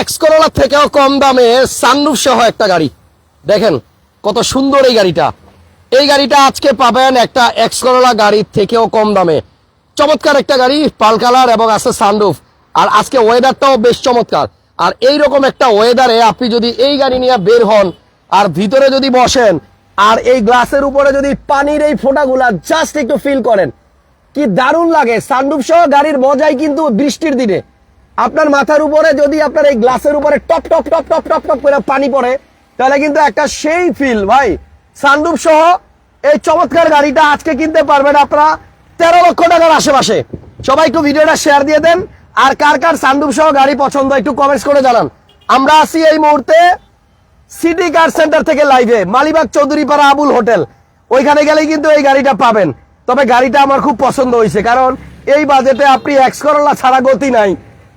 X Corolla থেকেও কম দামে sunroof সহ একটা গাড়ি। দেখেন, কত সুন্দর এই গাড়িটা। এই গাড়িটা আজকে পাবেন একটা এক্স করোলা গাড়ির থেকেও কম দামে। চমৎকার একটা গাড়ি, পাল কালার এবং আছে সানরুফ আর আজকে ওয়েদারটাও বেশ চমৎকার। আর এই রকম একটা ওয়েদারে আপনি যদি এই গাড়ি নিয়ে বের হন আর ভিতরে যদি বসেন, আর এই গ্লাসের উপরে যদি পানির এই ফোঁটাগুলা জাস্ট একটু ফিল করেন, কি দারুণ লাগে। সানরুফ সহ গাড়ির মজাই কিন্তু বৃষ্টির দিনে। আপনার মাথার উপরে যদি আপনার এই গ্লাসের উপরে top top top top top top করে পানি পড়ে, তাহলে কিন্তু একটা সেই ফিল ভাই। সানরুফ সহ এই চমৎকার গাড়িটা আজকে কিনতে পারবেন আপনারা তেরো লক্ষ টাকার আশেপাশে। সবাই একটু ভিডিওটা শেয়ার দিয়ে দেন, আর কার কার সানরুফ সহ গাড়ি পছন্দ একটু কমেন্টস করে জানান। আমরা আছি এই মুহূর্তে সিটি কার সেন্টার থেকে লাইভে মালিবাগ চৌধুরীপাড়া আবুল হোটেল। ওইখানে গেলেই কিন্তু এই গাড়িটা পাবেন। তবে গাড়িটা আমার খুব পছন্দ হয়েছে, কারণ এই বাজেটে আপনি এক্স করলা ছাড়া গতি নাই।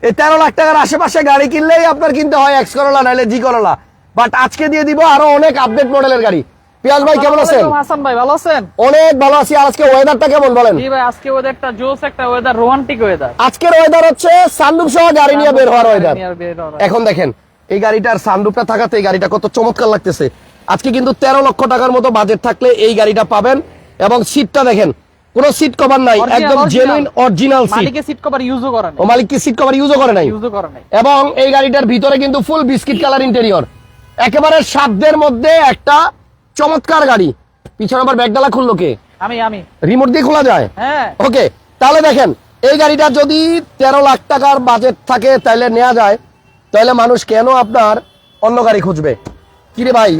এই তেরো লাখ টাকার আশেপাশে গাড়ি কিনলেই আপনার কিনতে হয় এক্স করলা নাহলে জি করলা বাট আজকে দিয়ে দিব আরও অনেক আপডেট মডেলের গাড়ি। পিয়াজ ভাই কেমন আছেন? হাসান ভাই ভালো আছেন? অনেক ভালো আছি। আজকে ওয়েদারটা কেমন বলেন? জি ভাই আজকে ওয়েদারটা জোস একটা ওয়েদার রোমান্টিক ওয়েদার আজকের ওয়েদার হচ্ছে সানরুফ সহ গাড়ি নিয়ে বের হওয়ার ওয়েদার এখন দেখেন এই গাড়িটার সানরুফটা থাকাতে এই গাড়িটা কত চমৎকার লাগতেছে। আজকে কিন্তু তেরো লক্ষ টাকার মতো বাজেট থাকলে এই গাড়িটা পাবেন। এবং সিটটা দেখেন কোনো সিট কভার নাই একদম। জেনুইন অরিজিনাল সিট মালিকে সিট কভার ইউজও করেন ও মালিক কি সিট কভার ইউজও করে নাই? ইউজও করে নাই। এবং এই গাড়িটার ভিতরে কিন্তু ফুল বিস্কিট কালার ইন্টেরিয়র একেবারে সাধ্যের মধ্যে একটা চমৎকার গাড়ি। পিছনে আবার ব্যাগডালা খুললো কে? আমি আমি। রিমোট দিয়ে খোলা যায়? হ্যাঁ। ওকে তাহলে দেখেন এই গাড়িটা যদি তেরো লাখ টাকার বাজেট থাকে তাহলে নেওয়া যায়। তাহলে মানুষ কেন আপনার অন্য গাড়ি খুঁজবে? কিরে ভাই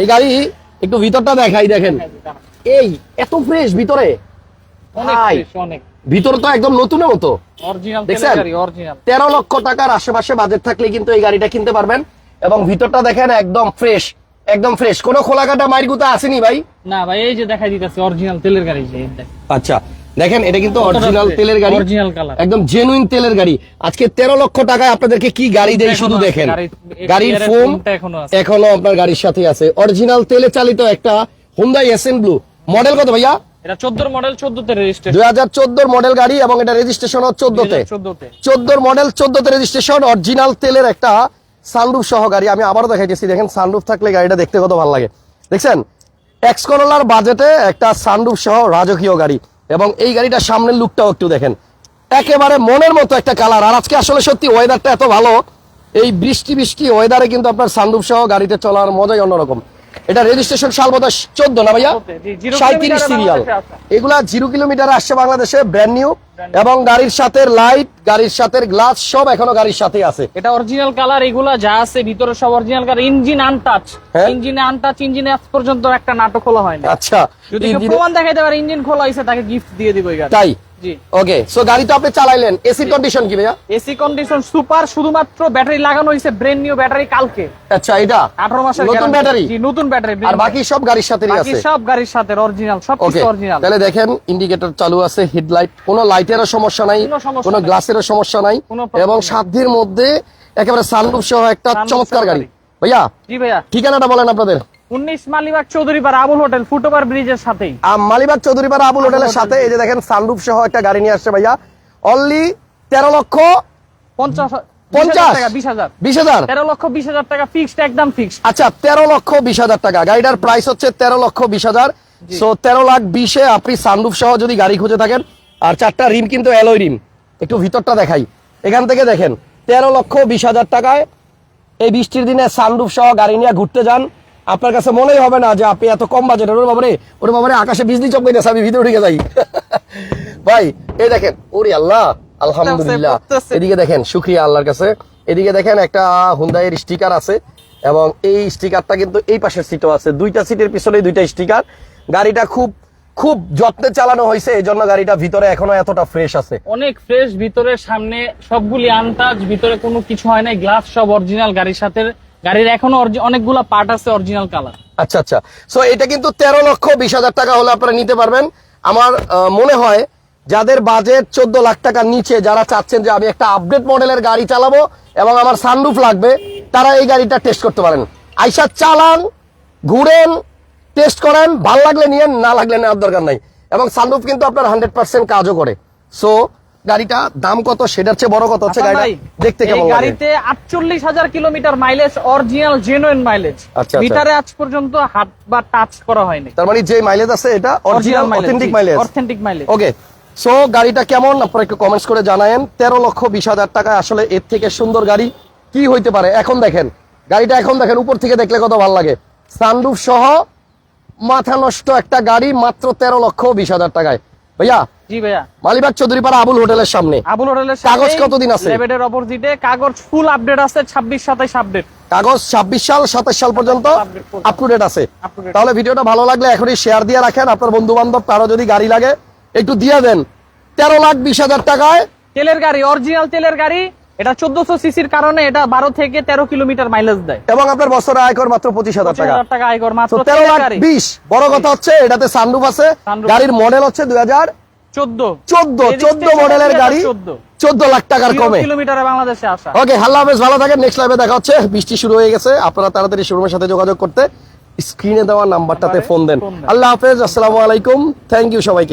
এই গাড়ি একটু ভিতরটা দেখাই দেখেন। এই এত ফ্রেশ ভিতরে। ভাই, ভিতর তো একদম নতুনের মতো। অরিজিনাল দেখছেন? গাড়ি অরিজিনাল তেরো লক্ষ টাকার আশেপাশে বাজেট থাকলে কিন্তু এই গাড়িটা কিনতে পারবেন। এবং ভিতরটা দেখেন একদম ফ্রেশ একদম ফ্রেশ কোনো খোলাকাটা মাইরগুতা আসেনি ভাই? না ভাই এই যে দেখাই দিতেছে অরিজিনাল তেলের গাড়ি আচ্ছা দেখেন এটা কিন্তু অরিজিনাল তেলের গাড়ি। Original color। একদম জেনুইন তেলের গাড়ি। আজকে তেরো লক্ষ টাকায় আপনাদেরকে কি গাড়ি দেয় শুধু দেখেন। গাড়ির- ফোম এখনও আছে। এখনও আপনার গাড়ির সাথে আছে। অরিজিনাল তেলে চালিত একটা হুন্দাই এসএন ব্লু মডেল কত ভাইয়া? এটা 14 মডেল 14 তে রেজিস্ট্রেশন মডেল গাড়ি এবং এটা রেজিস্ট্রেশন চোদ্দতে। 14 তে চোদ্দোর মডেল চোদ্দতে রেজিস্ট্রেশন অরিজিনাল তেলের একটা সানরুফ সহ গাড়ি। আমি আবারও দেখাইতেছি দেখেন সানরুফ থাকলে গাড়িটা দেখতে কত ভালো লাগে। দেখছেন? এক্স করোলার বাজেটে একটা সানরুফ সহ রাজকীয় গাড়ি। এবং এই গাড়িটার সামনের লুকটাও একটু দেখেন। একেবারে মনের মতো একটা কালার আর আজকে আসলে সত্যি ওয়েদারটা এত ভালো এই বৃষ্টি বৃষ্টি ওয়েদারে কিন্তু আপনার সানরুফ সহ গাড়িতে চলার মজাই অন্যরকম। এটা রেজিস্ট্রেশন সাল বোধ চোদ্দ না ভাইয়া? 14 জি, জিরো সাঁত্রিশ সিরিয়াল এগুলা জিরো কিলোমিটার আসছে বাংলাদেশে ব্র্যান্ড নিউ এবং গাড়ির সাথে লাইট গাড়ির সাথে গ্লাস সব এখনও গাড়ির সাথে আছে। এটা অরিজিনাল কালার এগুলা যা আছে ভিতরে সব অরিজিনাল কালার ইঞ্জিন আনটাচ? ইঞ্জিনে আনটাচ ইঞ্জিনে আজ পর্যন্ত একটা নাটক খোলা হয়নি আচ্ছা যদি প্রমাণ দেখাইতে পারে ইঞ্জিন খোলা হয়েছে তাকে গিফট দিয়ে দিব তাই? ওকে সো গাড়ি তো আপনি চালাইলেন। এসি কন্ডিশন কি ভাইয়া? এসি কন্ডিশন সুপার শুধুমাত্র ব্যাটারি লাগানো হয়েছে নিউ ব্যাটারি কালকে। আচ্ছা এটা আঠারো মাসের নতুন ব্যাটারি জি নতুন ব্যাটারি আর বাকি সব গাড়ির সাথে বাকি সব গাড়ির সাথে অরিজিনাল সব কিছু অরিজিনাল তাহলে দেখেন ইন্ডিকেটর চালু আছে হেডলাইট কোনো লাইটেরও সমস্যা নাই কোনো গ্লাসেরও সমস্যা নাই এবং সাধ্যের মধ্যে একেবারে সানরুফ সহ একটা চমৎকার গাড়ি। গাড়ি। ভাইয়া জি ভাইয়া। ঠিকানাটা বলেন আপনাদের। উনিশ মালিবাগ চৌধুরী পাড়া আবুল হোটেল ফুটওভার ব্রিজের সাথেই। মালিবাগ চৌধুরীপাড়া আবুল হোটেলের সাথে এই যে দেখেন সানরুফ সহ একটা গাড়ি নিয়ে আসছে ভাইয়া। অনলি তেরো লক্ষ পঞ্চাশ পঞ্চাশ? টাকা বিশ হাজার। তেরো লক্ষ বিশ হাজার টাকা ফিক্সড একদম ফিক্সড আচ্ছা তেরো লক্ষ বিশ হাজার টাকা। গাড়িটার প্রাইস হচ্ছে তেরো লক্ষ বিশ হাজার। সো তেরো লাখ বিশে আপনি সানরুফ সহ যদি গাড়ি খুঁজে থাকেন আর চারটা রিম কিন্তু অ্যালোয় রিম। একটু ভিতরটা দেখাই। এখান থেকে দেখেন তেরো লক্ষ বিশ হাজার টাকায় এই বৃষ্টির দিনে সানরুফ সহ গাড়ি নিয়ে ঘুরতে যান। আপনার কাছে মনেই হবে না যে আপনি এত কম বাজেট ওরে বাবারে ওরে বাবারে আকাশে বিজলি চমকাইতেছে আমি ভিতরে ঢুকে যাই। ভাই এই দেখেন ওরে আল্লাহ আলহামদুলিল্লাহ। এদিকে দেখেন শুক্রিয়া আল্লাহর কাছে। এদিকে দেখেন একটা হুন্দাইয়ের স্টিকার আছে এবং এই স্টিকারটা কিন্তু এই পাশের সিটও আছে। দুইটা সিটের পিছনে দুইটা স্টিকার গাড়িটা খুব খুব যত্নে চালানো হয়েছে এই জন্য গাড়িটা ভিতরে এখনও এতটা ফ্রেশ আছে। অনেক ফ্রেশ ভিতরে সামনে সবগুলি আনতাজ ভিতরে কোনো কিছু হয় নাই। গ্লাস সব অরিজিনাল গাড়ির সাথে গাড়ির এখনও অনেকগুলা পার্ট আছে অরিজিনাল কালার আচ্ছা আচ্ছা। সো এটা কিন্তু তেরো লক্ষ বিশ হাজার টাকা হলে আপনারা নিতে পারবেন। আমার মনে হয় যাদের বাজেট চোদ্দ লাখ টাকার নিচে যারা চাচ্ছেন যে আমি একটা আপডেট মডেলের গাড়ি চালাবো এবং আমার সানরুফ লাগবে, তারা এই গাড়িটা টেস্ট করতে পারেন। আইসা চালান, ঘুরেন টেস্ট করেন, ভালো লাগলে নিয়েন, না লাগলে নেওয়ার দরকার নাই। এবং সানরুফ কিন্তু আপনার হান্ড্রেড পার্সেন্ট কাজও করে। সো গাড়িটা দাম কত? সেটার চেয়ে বড় কথা হচ্ছে গাড়িটা দেখতে কেমন লাগে? গাড়িতে আটচল্লিশ হাজার kilometre mileage original genuine mileage. মিটারে আজ পর্যন্ত হাত বা টাচ করা হয়নি। তার মানে যে মাইলেজ আছে এটা original authentic mileage authentic mileage okay so গাড়িটা কেমন? আপনারা একটু কমেন্টস করে জানায়েন। তেরো লক্ষ বিশ হাজার টাকায় আসলে এর থেকে সুন্দর গাড়ি কি হইতে পারে? এখন দেখেন গাড়িটা এখন দেখেন উপর থেকে দেখলে কত ভালো লাগে। সানরুফ সহ মাথা নষ্ট একটা গাড়ি মাত্র তেরো লক্ষ বিশ হাজার টাকায়। ভাইয়া জি ভাইয়া। মালিবাগ চৌধুরীপাড়া আবুল হোটেলের সামনে। আবুল হোটেলের কাগজ কতদিন আছে? লেবেডের অপোজিটে। কাগজ ফুল আপডেট আছে ছাব্বিশ সাতাইশ আপডেট কাগজ ছাব্বিশ সাল সাতাশ সাল পর্যন্ত আপ টু ডেট আছে। তাহলে ভিডিওটা ভালো লাগলে এখনই শেয়ার দিয়ে রাখেন। আপনার বন্ধু বান্ধব কারও যদি গাড়ি লাগে একটু দিয়ে দেন। তেরো লাখ বিশ হাজার টাকায় তেলের গাড়ি অরিজিনাল তেলের গাড়ি এটা চোদ্দশো সিসির কারণে এটা বারো থেকে তেরো কিলোমিটার মাইলেজ দেয়। এবং আপনার বছরে আয়কর মাত্র পঁচিশ হাজার টাকা টাকা। আয়কর মাত্র তেরো লাখ বিশ বড় কথা হচ্ছে এটাতে সানরুফ আছে। গাড়ির মডেল হচ্ছে দুই হাজার মডেলের গাড়ি লাখ টাকার কমে। কিলোমিটারে বাংলাদেশে আসা। ওকে আল্লাহ হাফেজ ভালো থাকেন। নেক্সট লাইভে দেখা হচ্ছে। বৃষ্টি শুরু হয়ে গেছে। আপনারা তাড়াতাড়ি শোরুমের সাথে যোগাযোগ করতে স্ক্রিনে দেওয়া নাম্বারটাতে ফোন দেন। ফোন দেন। আল্লাহ হাফেজ আসসালামু আলাইকুম। থ্যাংক ইউ সবাইকে।